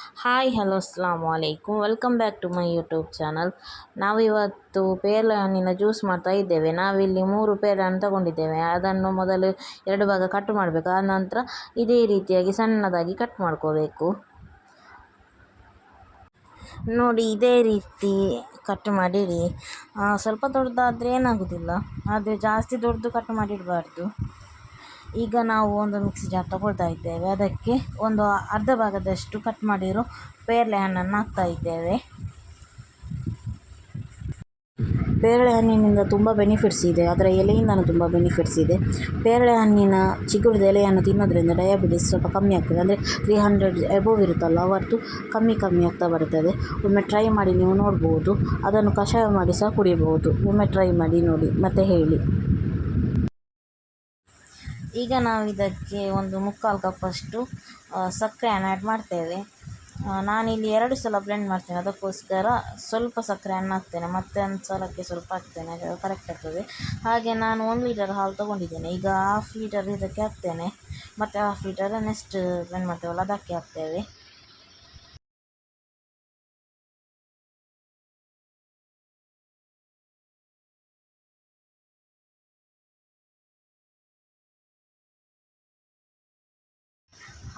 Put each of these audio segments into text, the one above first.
Hi, hello, ಅಸ್ಲಾಮ್ ವಲೈಕುಮ್ welcome back to my YouTube channel. ನಾವಿವತ್ತು ಪೇರಳೆ ಹಣ್ಣಿನ ಜ್ಯೂಸ್ ಮಾಡ್ತಾ ಇದ್ದೇವೆ. ನಾವಿಲ್ಲಿ ಮೂರು ಪೇರಳೆ ಹಣ್ಣು ತಗೊಂಡಿದ್ದೇವೆ. ಅದನ್ನು ಮೊದಲು ಎರಡು ಭಾಗ ಕಟ್ ಮಾಡಬೇಕು. ಆ ನಂತರ ಇದೇ ರೀತಿಯಾಗಿ ಸಣ್ಣದಾಗಿ ಕಟ್ ಮಾಡ್ಕೋಬೇಕು. ನೋಡಿ, ಇದೇ ರೀತಿ ಕಟ್ ಮಾಡಿರಿ. ಸ್ವಲ್ಪ ದೊಡ್ಡದಾದರೆ ಏನಾಗೋದಿಲ್ಲ. ಆದರೆ ಜಾಸ್ತಿ ದೊಡ್ಡದು ಕಟ್ ಮಾಡಿಡಬಾರ್ದು. ಈಗ ನಾವು ಒಂದು ಮಿಕ್ಸಿ ಜಾರ್ ತಗೊಳ್ತಾ ಇದ್ದೇವೆ. ಅದಕ್ಕೆ ಒಂದು ಅರ್ಧ ಭಾಗದಷ್ಟು ಕಟ್ ಮಾಡಿರೋ ಪೇರಳೆ ಹಣ್ಣನ್ನು ಹಾಕ್ತಾ ಇದ್ದೇವೆ. ಪೇರಳೆ ಹಣ್ಣಿನಿಂದ ತುಂಬ ಬೆನಿಫಿಟ್ಸ್ ಇದೆ. ಅದರ ಎಲೆಯಿಂದನೂ ತುಂಬ ಬೆನಿಫಿಟ್ಸ್ ಇದೆ. ಪೇರಳೆ ಹಣ್ಣಿನ ಚಿಗುರಿದ ಎಲೆಯನ್ನು ತಿನ್ನೋದ್ರಿಂದ ಡಯಾಬಿಟಿಸ್ ಸ್ವಲ್ಪ ಕಮ್ಮಿ ಆಗ್ತದೆ. ಅಂದರೆ ತ್ರೀ ಹಂಡ್ರೆಡ್ ಎಬೋವ್ ಇರುತ್ತಲ್ಲ, ಅವತ್ತು ಕಮ್ಮಿ ಕಮ್ಮಿ ಆಗ್ತಾ ಬರ್ತದೆ. ಒಮ್ಮೆ ಟ್ರೈ ಮಾಡಿ ನೀವು ನೋಡ್ಬೋದು. ಅದನ್ನು ಕಷಾಯ ಮಾಡಿ ಸಹ ಕುಡಿಬೋದು ಒಮ್ಮೆ ಟ್ರೈ ಮಾಡಿ ನೋಡಿ. ಮತ್ತೆ ಹೇಳಿ. ಈಗ ನಾವು ಇದಕ್ಕೆ ಒಂದು ಮುಕ್ಕಾಲು ಕಪ್ಪಷ್ಟು ಸಕ್ಕರೆಯನ್ನು ಆ್ಯಡ್ ಮಾಡ್ತೇವೆ. ನಾನಿಲ್ಲಿ ಎರಡು ಸಲ ಬ್ಲೆಂಡ್ ಮಾಡ್ತೇನೆ. ಅದಕ್ಕೋಸ್ಕರ ಸ್ವಲ್ಪ ಸಕ್ಕರೆಯನ್ನು ಹಾಕ್ತೇನೆ. ಮತ್ತೆ ಒಂದು ಸಲಕ್ಕೆ ಸ್ವಲ್ಪ ಹಾಕ್ತೇನೆ. ಅದು ಕರೆಕ್ಟ್ ಆಗ್ತದೆ. ಹಾಗೆ ನಾನು ಒಂದು ಲೀಟರ್ ಹಾಲು ತೊಗೊಂಡಿದ್ದೇನೆ. ಈಗ ಹಾಫ್ ಲೀಟರ್ ಇದಕ್ಕೆ ಹಾಕ್ತೇನೆ. ಮತ್ತು ಹಾಫ್ ಲೀಟರ್ ನೆಕ್ಸ್ಟ್ ಬ್ಲೆಂಡ್ ಮಾಡ್ತೇವಲ್ಲ, ಅದಕ್ಕೆ ಹಾಕ್ತೇವೆ.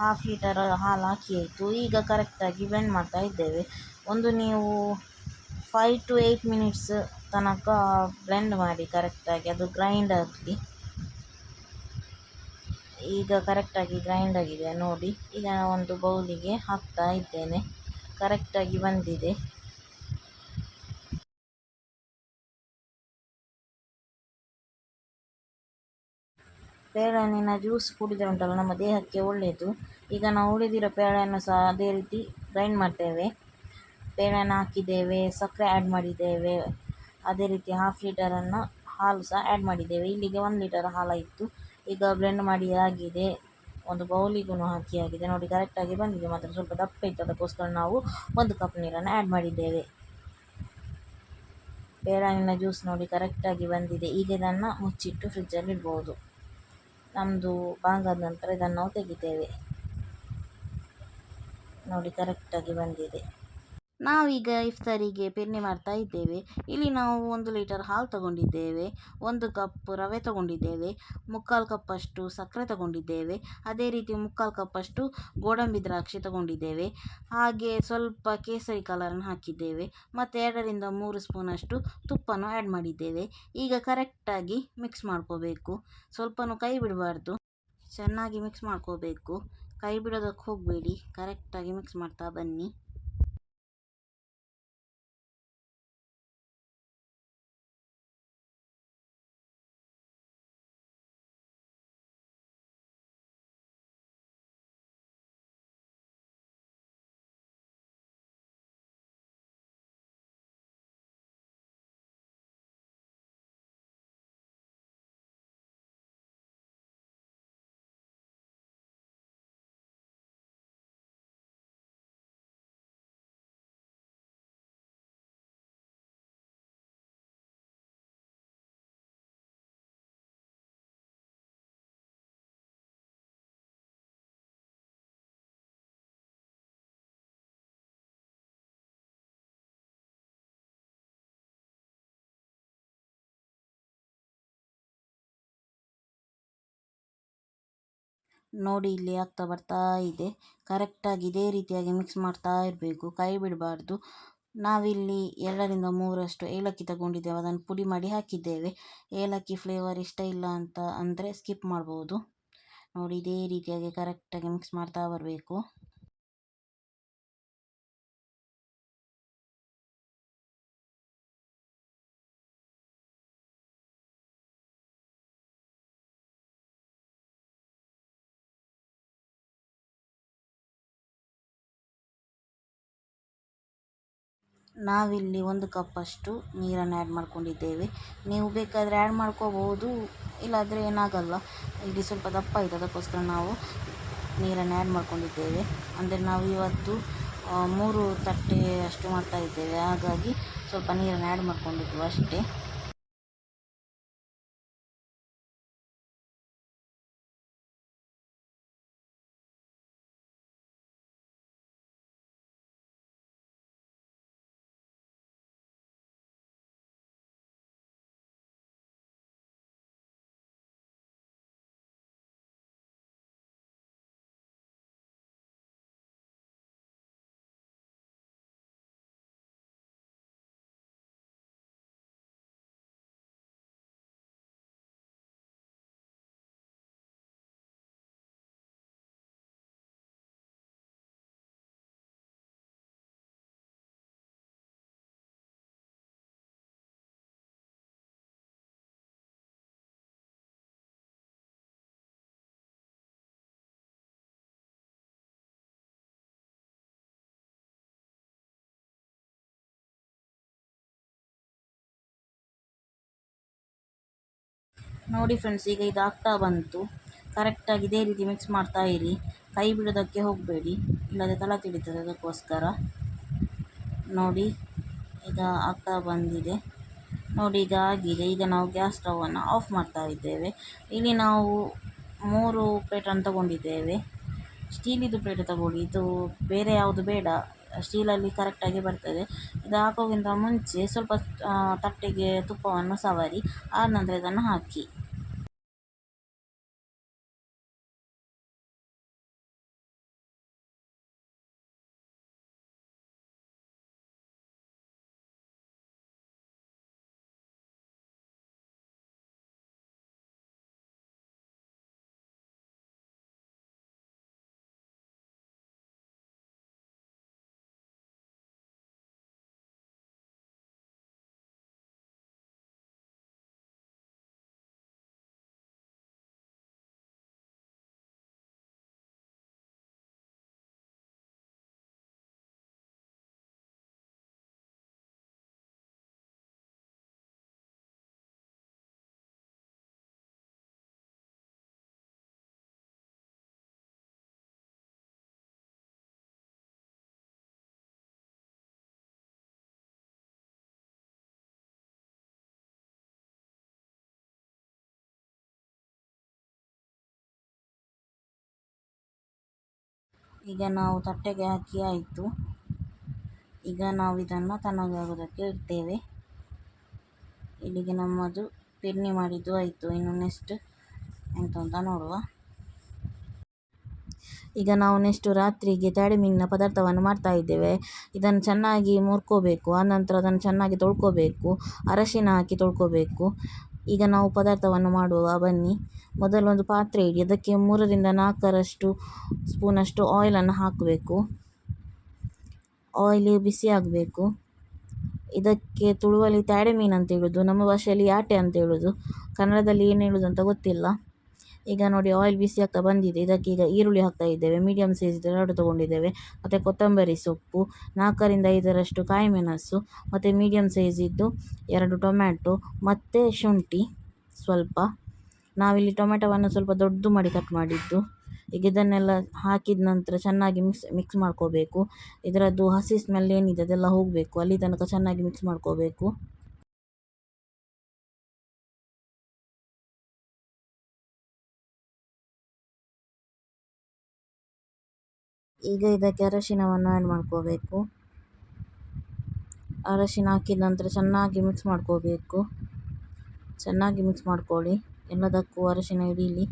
ಹಾಫ್ ಲೀಟರ್ ಹಾಲು ಹಾಕಿ ಆಯಿತು. ಈಗ ಕರೆಕ್ಟಾಗಿ ಬೆಂಡ್ ಮಾಡ್ತಾ ಇದ್ದೇವೆ. ಒಂದು ನೀವು ಫೈವ್ ಟು ಏಯ್ಟ್ ಮಿನಿಟ್ಸ್ ತನಕ ಬ್ಲೆಂಡ್ ಮಾಡಿ ಕರೆಕ್ಟಾಗಿ ಅದು ಗ್ರೈಂಡ್ ಆಗಲಿ. ಈಗ ಕರೆಕ್ಟಾಗಿ ಗ್ರೈಂಡ್ ಆಗಿದೆ ನೋಡಿ. ಈಗ ಒಂದು ಬೌಲಿಗೆ ಹಾಕ್ತಾ ಇದ್ದೇನೆ. ಕರೆಕ್ಟಾಗಿ ಬಂದಿದೆ. ಪೇರಳೆಹಣ್ಣಿನ ಜ್ಯೂಸ್ ಕುಡಿದರೆ ಉಂಟಲ್ಲ ನಮ್ಮ ದೇಹಕ್ಕೆ ಒಳ್ಳೆಯದು. ಈಗ ನಾವು ಉಳಿದಿರೋ ಪೇರಳೆಯನ್ನು ಸಹ ಅದೇ ರೀತಿ ಗ್ರೈಂಡ್ ಮಾಡ್ತೇವೆ. ಪೇರಳೆಹಣ್ಣು ಹಾಕಿದ್ದೇವೆ, ಸಕ್ಕರೆ ಆ್ಯಡ್ ಮಾಡಿದ್ದೇವೆ. ಅದೇ ರೀತಿ ಹಾಫ್ ಲೀಟರನ್ನು ಹಾಲು ಸಹ ಆ್ಯಡ್ ಮಾಡಿದ್ದೇವೆ. ಇಲ್ಲಿಗೆ ಒಂದು ಲೀಟರ್ ಹಾಲಾಯಿತು. ಈಗ ಬ್ಲೆಂಡ್ ಮಾಡಿ ಆಗಿದೆ. ಒಂದು ಬೌಲಿಗೂ ಹಾಕಿ ಆಗಿದೆ. ನೋಡಿ ಕರೆಕ್ಟಾಗಿ ಬಂದಿದೆ. ಮಾತ್ರ ಸ್ವಲ್ಪ ದಪ್ಪ ಇತ್ತು. ಅದಕ್ಕೋಸ್ಕರ ನಾವು ಒಂದು ಕಪ್ ನೀರನ್ನು ಆ್ಯಡ್ ಮಾಡಿದ್ದೇವೆ. ಪೇರಾಣಿನ ಜ್ಯೂಸ್ ನೋಡಿ ಕರೆಕ್ಟಾಗಿ ಬಂದಿದೆ. ಈಗ ಇದನ್ನು ಮುಚ್ಚಿಟ್ಟು ಫ್ರಿಜ್ಜಲ್ಲಿ ಇಡ್ಬೋದು ನಮ್ಮದು ಬಾಂಗಾದ ನಂತರ ಇದನ್ನು ನಾವು ತೆಗಿತೇವೆ. ನೋಡಿ ಕರೆಕ್ಟಾಗಿ ಬಂದಿದೆ. ನಾವೀಗ ಇಫ್ತಾರಿಗೆ ಪೆನ್ನೆ ಮಾಡ್ತಾ ಇದ್ದೇವೆ. ಇಲ್ಲಿ ನಾವು ಒಂದು ಲೀಟರ್ ಹಾಲು ತಗೊಂಡಿದ್ದೇವೆ, ಒಂದು ಕಪ್ ರವೆ ತಗೊಂಡಿದ್ದೇವೆ, ಮುಕ್ಕಾಲು ಕಪ್ಪಷ್ಟು ಸಕ್ಕರೆ ತಗೊಂಡಿದ್ದೇವೆ, ಅದೇ ರೀತಿ ಮುಕ್ಕಾಲು ಕಪ್ಪಷ್ಟು ಗೋಡಂಬಿ ದ್ರಾಕ್ಷಿ ತಗೊಂಡಿದ್ದೇವೆ, ಹಾಗೆ ಸ್ವಲ್ಪ ಕೇಸರಿ ಕಲರನ್ನು ಹಾಕಿದ್ದೇವೆ, ಮತ್ತು ಎರಡರಿಂದ ಮೂರು ಸ್ಪೂನಷ್ಟು ತುಪ್ಪನೂ ಆ್ಯಡ್ ಮಾಡಿದ್ದೇವೆ. ಈಗ ಕರೆಕ್ಟಾಗಿ ಮಿಕ್ಸ್ ಮಾಡ್ಕೋಬೇಕು. ಸ್ವಲ್ಪನೂ ಕೈ ಬಿಡಬಾರ್ದು. ಚೆನ್ನಾಗಿ ಮಿಕ್ಸ್ ಮಾಡ್ಕೋಬೇಕು. ಕೈ ಬಿಡೋದಕ್ಕೆ ಹೋಗಬೇಡಿ. ಕರೆಕ್ಟಾಗಿ ಮಿಕ್ಸ್ ಮಾಡ್ತಾ ಬನ್ನಿ. ನೋಡಿ ಇಲ್ಲಿ ಆಗ್ತಾ ಬರ್ತಾ ಇದೆ. ಕರೆಕ್ಟಾಗಿ ಇದೇ ರೀತಿಯಾಗಿ ಮಿಕ್ಸ್ ಮಾಡ್ತಾ ಇರಬೇಕು. ಕೈ ಬಿಡಬಾರ್ದು. ನಾವಿಲ್ಲಿ ಎರಡರಿಂದ ಮೂರಷ್ಟು ಏಲಕ್ಕಿ ತಗೊಂಡಿದ್ದೇವೆ. ಅದನ್ನು ಪುಡಿ ಮಾಡಿ ಹಾಕಿದ್ದೇವೆ. ಏಲಕ್ಕಿ ಫ್ಲೇವರ್ ಇಷ್ಟ ಇಲ್ಲ ಅಂತ ಅಂದರೆ ಸ್ಕಿಪ್ ಮಾಡ್ಬೋದು. ನೋಡಿ, ಇದೇ ರೀತಿಯಾಗಿ ಕರೆಕ್ಟಾಗಿ ಮಿಕ್ಸ್ ಮಾಡ್ತಾ ಬರಬೇಕು. ನಾವಿಲ್ಲಿ ಒಂದು ಕಪ್ಪಷ್ಟು ನೀರನ್ನು ಆ್ಯಡ್ ಮಾಡ್ಕೊಂಡಿದ್ದೇವೆ. ನೀವು ಬೇಕಾದರೆ ಆ್ಯಡ್ ಮಾಡ್ಕೋಬೋದು, ಇಲ್ಲಾದರೆ ಏನಾಗಲ್ಲ. ಇಲ್ಲಿ ಸ್ವಲ್ಪ ದಪ್ಪ ಇದೆ, ಅದಕ್ಕೋಸ್ಕರ ನಾವು ನೀರನ್ನು ಆ್ಯಡ್ ಮಾಡ್ಕೊಂಡಿದ್ದೇವೆ. ಅಂದರೆ ನಾವು ಇವತ್ತು ಮೂರು ತಟ್ಟೆ ಅಷ್ಟು ಮಾಡ್ತಾ ಇದ್ದೇವೆ. ಹಾಗಾಗಿ ಸ್ವಲ್ಪ ನೀರನ್ನು ಆ್ಯಡ್ ಮಾಡಿಕೊಂಡಿದ್ವು ಅಷ್ಟೇ. ನೋಡಿ ಫ್ರೆಂಡ್ಸ್ ಈಗ ಇದು ಆಗ್ತಾ ಬಂತು ಕರೆಕ್ಟಾಗಿ ಇದೇ ರೀತಿ ಮಿಕ್ಸ್ ಮಾಡ್ತಾ ಇರಿ. ಕೈ ಬಿಡೋದಕ್ಕೆ ಹೋಗಬೇಡಿ. ಇಲ್ಲದೆ ತಳ ತಿಳಿತದೆ ಅದಕ್ಕೋಸ್ಕರ. ನೋಡಿ, ಈಗ ಆಗ್ತಾ ಬಂದಿದೆ. ನೋಡಿ, ಈಗ ಆಗಿದೆ. ಈಗ ನಾವು ಗ್ಯಾಸ್ ಸ್ಟವನ್ನು ಆಫ್ ಮಾಡ್ತಾ ಇದ್ದೇವೆ. ಇಲ್ಲಿ ನಾವು ಮೂರು ಪ್ಲೇಟನ್ನು ತಗೊಂಡಿದ್ದೇವೆ. ಸ್ಟೀಲಿದು ಪ್ಲೇಟ್ ತಗೊಳ್ಳಿ. ಇದು ಬೇರೆ ಯಾವುದು ಬೇಡ. ಸ್ಟೀಲಲ್ಲಿ ಕರೆಕ್ಟಾಗಿ ಬರ್ತದೆ. ಇದು ಹಾಕೋಕ್ಕಿಂತ ಮುಂಚೆ ಸ್ವಲ್ಪ ತಟ್ಟೆಗೆ ತುಪ್ಪವನ್ನು ಸವರಿ, ಆದ ನಂತರ ಇದನ್ನು ಹಾಕಿ. ಈಗ ನಾವು ತಟ್ಟೆಗೆ ಹಾಕಿ ಆಯಿತು. ಈಗ ನಾವು ಇದನ್ನು ತಣ್ಣಗಾಗೋದಕ್ಕೆ ಇಡ್ತೇವೆ. ಇಲ್ಲಿಗೆ ನಮ್ಮದು ಪಿರ್ನಿ ಮಾಡಿದ್ದು ಆಯಿತು. ಇನ್ನು ನೆಕ್ಸ್ಟ್ ಎಂತ ಅಂತ ನೋಡುವ. ಈಗ ನಾವು ನೆಕ್ಸ್ಟು ರಾತ್ರಿಗೆ ತಾಡಿ ಮೀನಿನ ಪದಾರ್ಥವನ್ನು ಮಾಡ್ತಾ ಇದ್ದೇವೆ. ಇದನ್ನು ಚೆನ್ನಾಗಿ ಮುರ್ಕೋಬೇಕು. ಆನಂತರ ಅದನ್ನು ಚೆನ್ನಾಗಿ ತೊಳ್ಕೋಬೇಕು. ಅರಶಿನ ಹಾಕಿ ತೊಳ್ಕೊಬೇಕು. ಈಗ ನಾವು ಪದಾರ್ಥವನ್ನು ಮಾಡುವ, ಬನ್ನಿ. ಮೊದಲು ಒಂದು ಪಾತ್ರೆ ಇಡಿ. ಅದಕ್ಕೆ ಮೂರರಿಂದ ನಾಲ್ಕರಷ್ಟು ಸ್ಪೂನಷ್ಟು ಆಯಿಲನ್ನು ಹಾಕಬೇಕು. ಆಯಿಲ್ ಬಿಸಿ ಆಗಬೇಕು. ಇದಕ್ಕೆ ತುಳುವಲ್ಲಿ ತ್ಯಾಡೆ ಮೀನು ಅಂತ ಹೇಳೋದು, ನಮ್ಮ ಭಾಷೆಯಲ್ಲಿ ಯಾಟೆ ಅಂತ ಹೇಳೋದು. ಕನ್ನಡದಲ್ಲಿ ಏನು ಹೇಳೋದು ಅಂತ ಗೊತ್ತಿಲ್ಲ. ಈಗ ನೋಡಿ ಆಯಿಲ್ ಬಿಸಿ ಆಗ್ತಾ ಬಂದಿದೆ. ಇದಕ್ಕೆ ಈಗ ಈರುಳ್ಳಿ ಹಾಕ್ತಾ ಇದ್ದೇವೆ. ಮೀಡಿಯಮ್ ಸೈಜ್ ಎರಡು ತೊಗೊಂಡಿದ್ದೇವೆ. ಮತ್ತು ಕೊತ್ತಂಬರಿ ಸೊಪ್ಪು, ನಾಲ್ಕರಿಂದ ಐದರಷ್ಟು ಕಾಯಿ ಮೆಣಸು ಮತ್ತು ಮೀಡಿಯಮ್ ಸೈಜಿದ್ದು ಎರಡು ಟೊಮ್ಯಾಟೊ, ಮತ್ತು ಶುಂಠಿ ಸ್ವಲ್ಪ. ನಾವಿಲ್ಲಿ ಟೊಮೆಟೊವನ್ನು ಸ್ವಲ್ಪ ದೊಡ್ಡದು ಮಾಡಿ ಕಟ್ ಮಾಡಿದ್ದು. ಈಗ ಇದನ್ನೆಲ್ಲ ಹಾಕಿದ ನಂತರ ಚೆನ್ನಾಗಿ ಮಿಕ್ಸ್ ಮಿಕ್ಸ್ ಮಾಡ್ಕೋಬೇಕು. ಇದರದ್ದು ಹಸಿ ಸ್ಮೆಲ್ ಏನಿದೆ ಅದೆಲ್ಲ ಹೋಗಬೇಕು. ಅಲ್ಲಿ ತನಕ ಚೆನ್ನಾಗಿ ಮಿಕ್ಸ್ ಮಾಡ್ಕೋಬೇಕು. ಈಗ ಇದಕ್ಕೆ ಅರಶಿನವನ್ನು ಆ್ಯಡ್ ಮಾಡ್ಕೋಬೇಕು. ಅರಶಿನ ಹಾಕಿದ ನಂತರ ಚೆನ್ನಾಗಿ ಮಿಕ್ಸ್ ಮಾಡ್ಕೋಬೇಕು. ಚೆನ್ನಾಗಿ ಮಿಕ್ಸ್ ಮಾಡ್ಕೊಳ್ಳಿ. ಎಲ್ಲದಕ್ಕೂ ಅರಶಿನ ಹಿಡೀಲಿ.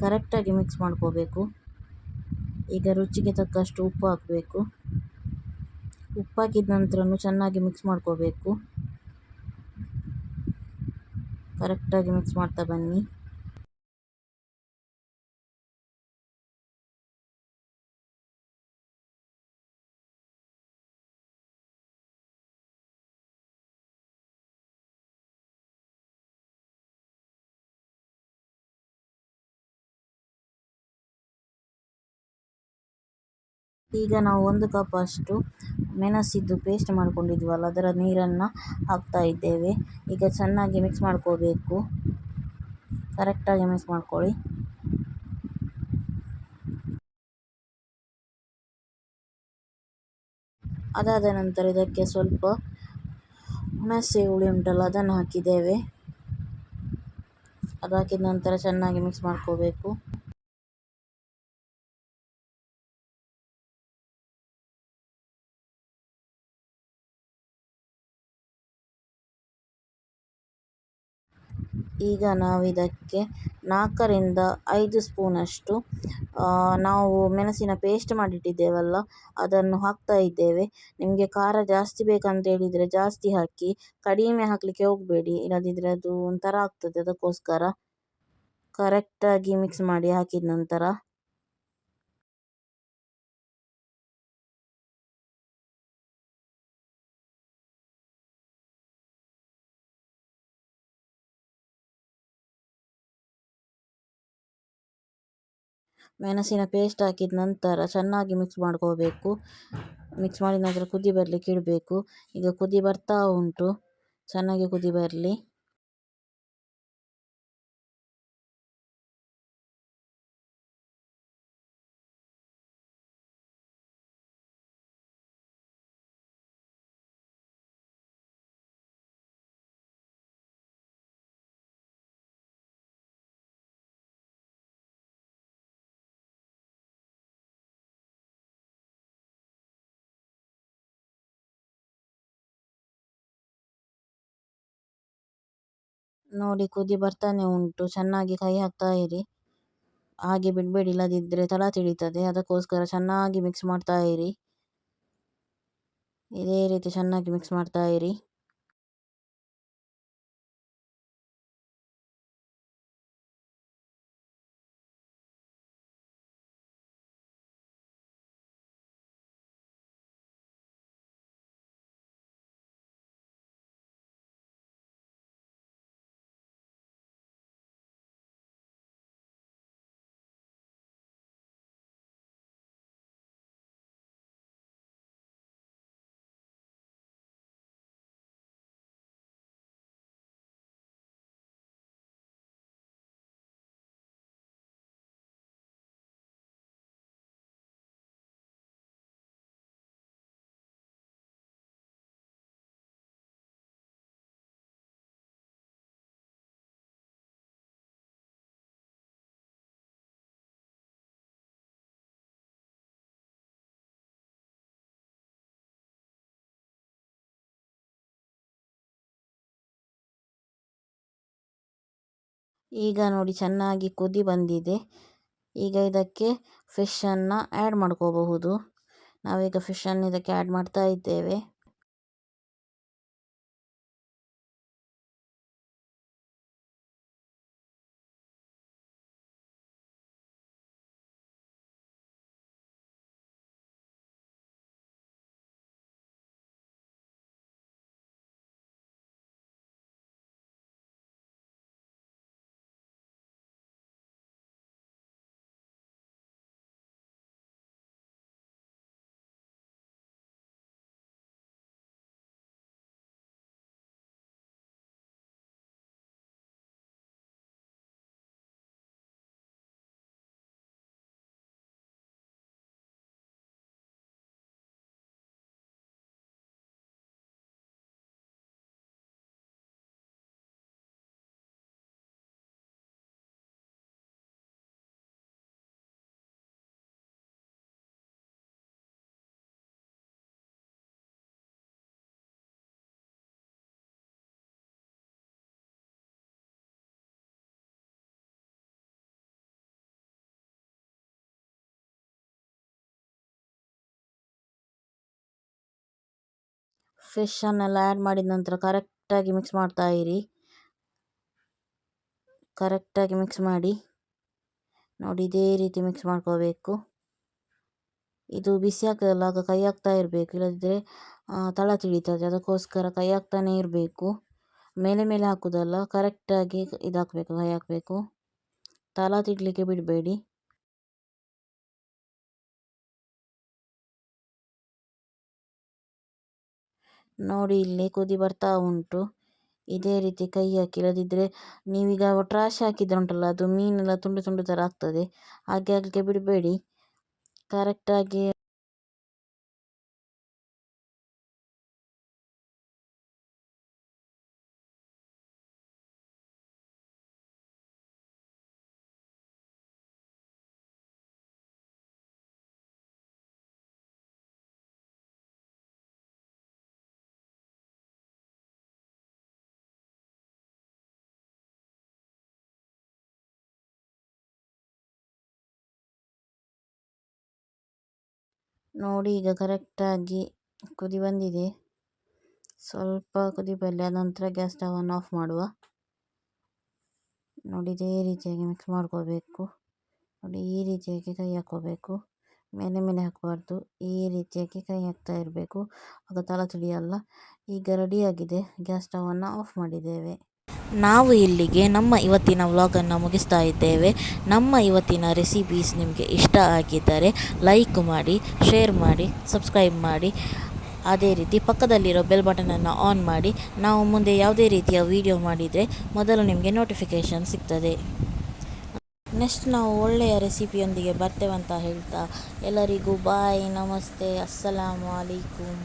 ಕರೆಕ್ಟಾಗಿ ಮಿಕ್ಸ್ ಮಾಡ್ಕೋಬೇಕು. ಈಗ ರುಚಿಗೆ ತಕ್ಕಷ್ಟು ಉಪ್ಪು ಹಾಕಬೇಕು. ಉಪ್ಪು ಹಾಕಿದ ನಂತರ ಚೆನ್ನಾಗಿ ಮಿಕ್ಸ್ ಮಾಡ್ಕೋಬೇಕು. ಕರೆಕ್ಟಾಗಿ ಮಿಕ್ಸ್ ಮಾಡ್ತಾ ಬನ್ನಿ. ಈಗ ನಾವು ಒಂದು ಕಪ್ ಅಷ್ಟು ಮೆಣಸಿದ್ದು ಪೇಸ್ಟ್ ಮಾಡ್ಕೊಂಡಿದ್ವಲ್ಲ, ಅದರ ನೀರನ್ನು ಹಾಕ್ತಾ ಇದ್ದೇವೆ. ಈಗ ಚೆನ್ನಾಗಿ ಮಿಕ್ಸ್ ಮಾಡ್ಕೋಬೇಕು. ಕರೆಕ್ಟಾಗಿ ಮಿಕ್ಸ್ ಮಾಡ್ಕೊಳ್ಳಿ. ಅದಾದ ನಂತರ ಇದಕ್ಕೆ ಸ್ವಲ್ಪ ಹುಣಸೆ ಹುಳಿ ಉಂಟಲ್ಲ, ಅದನ್ನು ಹಾಕಿದ್ದೇವೆ. ಅದಾಕಿದ ನಂತರ ಚೆನ್ನಾಗಿ ಮಿಕ್ಸ್ ಮಾಡ್ಕೋಬೇಕು. ಈಗ ನಾವು ಇದಕ್ಕೆ ನಾಲ್ಕರಿಂದ ಐದು ಸ್ಪೂನಷ್ಟು ನಾವು ಮೆಣಸಿನ ಪೇಸ್ಟ್ ಮಾಡಿಟ್ಟಿದ್ದೇವಲ್ಲ, ಅದನ್ನು ಹಾಕ್ತಾ ಇದ್ದೇವೆ. ನಿಮಗೆ ಖಾರ ಜಾಸ್ತಿ ಬೇಕಂತ ಹೇಳಿದರೆ ಜಾಸ್ತಿ ಹಾಕಿ, ಕಡಿಮೆ ಹಾಕಲಿಕ್ಕೆ ಹೋಗಬೇಡಿ. ಇಲ್ಲದಿದ್ದರೆ ಅದು ಒಂಥರ ಆಗ್ತದೆ ಅದಕ್ಕೋಸ್ಕರ. ಕರೆಕ್ಟಾಗಿ ಮಿಕ್ಸ್ ಮಾಡಿ ಹಾಕಿದ ನಂತರ ಮೆಣಸಿನ ಪೇಸ್ಟ್ ಹಾಕಿದ ನಂತರ ಚೆನ್ನಾಗಿ ಮಿಕ್ಸ್ ಮಾಡ್ಕೋಬೇಕು. ಮಿಕ್ಸ್ ಮಾಡಿದ ನಂತರ ಕುದಿ ಬರಲಿಕ್ಕೆ ಇಡಬೇಕು. ಈಗ ಕುದಿ ಬರ್ತಾ ಉಂಟು. ಚೆನ್ನಾಗಿ ಕುದಿ ಬರಲಿ. ನೋಡಿ ಕುದಿ ಬರ್ತಾನೆ ಉಂಟು. ಚೆನ್ನಾಗಿ ಕೈ ಹಾಕ್ತಾ ಇರಿ. ಹಾಗೆ ಬಿಡಬೇಡಿ ಇಲ್ಲದಿದ್ದರೆ ತಳ ತಿಳಿತದೆ. ಅದಕ್ಕೋಸ್ಕರ ಚೆನ್ನಾಗಿ ಮಿಕ್ಸ್ ಮಾಡ್ತಾ ಇರಿ. ಇದೇ ರೀತಿ ಚೆನ್ನಾಗಿ ಮಿಕ್ಸ್ ಮಾಡ್ತಾ ಇರಿ. ಈಗ ನೋಡಿ ಚೆನ್ನಾಗಿ ಕುದಿ ಬಂದಿದೆ. ಈಗ ಇದಕ್ಕೆ ಫಿಶ್ಶನ್ನು ಆ್ಯಡ್ ಮಾಡ್ಕೋಬಹುದು. ನಾವೀಗ ಫಿಶ್ಶನ್ನು ಇದಕ್ಕೆ ಆ್ಯಡ್ ಮಾಡ್ತಾ ಇದ್ದೇವೆ. ಫಿಶನ್ನೆಲ್ಲ ಆ್ಯಡ್ ಮಾಡಿದ ನಂತರ ಕರೆಕ್ಟಾಗಿ ಮಿಕ್ಸ್ ಮಾಡ್ತಾ ಇರಿ. ಕರೆಕ್ಟಾಗಿ ಮಿಕ್ಸ್ ಮಾಡಿ. ನೋಡಿ ಇದೇ ರೀತಿ ಮಿಕ್ಸ್ ಮಾಡ್ಕೋಬೇಕು. ಇದು ಬಿಸಿ ಆಗ್ತದಲ್ಲ, ಆಗ ಕೈ ಹಾಕ್ತಾ ಇರಬೇಕು. ಇಲ್ಲದಿದ್ದರೆ ತಳ ತಿಳಿತದೆ. ಅದಕ್ಕೋಸ್ಕರ ಕೈ ಹಾಕ್ತಾನೇ ಇರಬೇಕು. ಮೇಲೆ ಮೇಲೆ ಹಾಕೋದಲ್ಲ ಕರೆಕ್ಟಾಗಿ ಇದಾಕಬೇಕು, ಕೈ ಹಾಕಬೇಕು. ತಳ ತಿಡ್ಲಿಕ್ಕೆ ಬಿಡಬೇಡಿ. ನೋಡಿ ಇಲ್ಲಿ ಕುದಿ ಬರ್ತಾ ಉಂಟು. ಇದೇ ರೀತಿ ಕೈ ಹಾಕಿ ಇಲ್ಲದಿದ್ದರೆ ನೀವೀಗ ಟ್ರಾಶ್ ಹಾಕಿದ್ರೆ ಉಂಟಲ್ಲ ಅದು ಮೀನೆಲ್ಲ ತುಂಡು ತುಂಡು ಥರ ಆಗ್ತದೆ. ಹಾಗೆ ಆಗಲಿಕ್ಕೆ ಬಿಡಬೇಡಿ. ಕರೆಕ್ಟಾಗಿ ನೋಡಿ ಈಗ ಕರೆಕ್ಟಾಗಿ ಕುದಿ ಬಂದಿದೆ. ಸ್ವಲ್ಪ ಕುದಿ ಬರಲಿ ಆದ ನಂತರ ಗ್ಯಾಸ್ ಸ್ಟವನ್ನು ಆಫ್ ಮಾಡುವ. ನೋಡಿ, ಇದೇ ರೀತಿಯಾಗಿ ಮಿಕ್ಸ್ ಮಾಡ್ಕೋಬೇಕು. ನೋಡಿ, ಈ ರೀತಿಯಾಗಿ ಕೈ ಹಾಕ್ಕೋಬೇಕು ಮೇಲೆ ಮೇಲೆ ಹಾಕಬಾರ್ದು. ಈ ರೀತಿಯಾಗಿ ಕೈ ಹಾಕ್ತಾ ಇರಬೇಕು. ಆಗ ತಳ ತಿಳಿಯಲ್ಲ. ಈಗ ರೆಡಿಯಾಗಿದೆ ಗ್ಯಾಸ್ ಸ್ಟವನ್ನು ಆಫ್ ಮಾಡಿದ್ದೇವೆ. ನಾವು ಇಲ್ಲಿಗೆ ನಮ್ಮ ಇವತ್ತಿನ ವ್ಲಾಗನ್ನು ಮುಗಿಸ್ತಾ ಇದ್ದೇವೆ. ನಮ್ಮ ಇವತ್ತಿನ ರೆಸಿಪೀಸ್ ನಿಮಗೆ ಇಷ್ಟ ಆಗಿದ್ದರೆ ಲೈಕ್ ಮಾಡಿ ಶೇರ್ ಮಾಡಿ ಸಬ್ಸ್ಕ್ರೈಬ್ ಮಾಡಿ. ಅದೇ ರೀತಿ ಪಕ್ಕದಲ್ಲಿರೋ ಬೆಲ್ ಬಟನನ್ನು ಆನ್ ಮಾಡಿ. ನಾವು ಮುಂದೆ ಯಾವುದೇ ರೀತಿಯ ವಿಡಿಯೋ ಮಾಡಿದರೆ ಮೊದಲು ನಿಮಗೆ ನೋಟಿಫಿಕೇಷನ್ ಸಿಗ್ತದೆ. ನೆಕ್ಸ್ಟ್ ನಾವು ಒಳ್ಳೆಯ ರೆಸಿಪಿಯೊಂದಿಗೆ ಬರ್ತೇವಂತ ಹೇಳ್ತಾ ಎಲ್ಲರಿಗೂ ಬಾಯ್ ನಮಸ್ತೆ, ಅಸ್ಸಲಾಮು ಅಲೈಕುಮ್.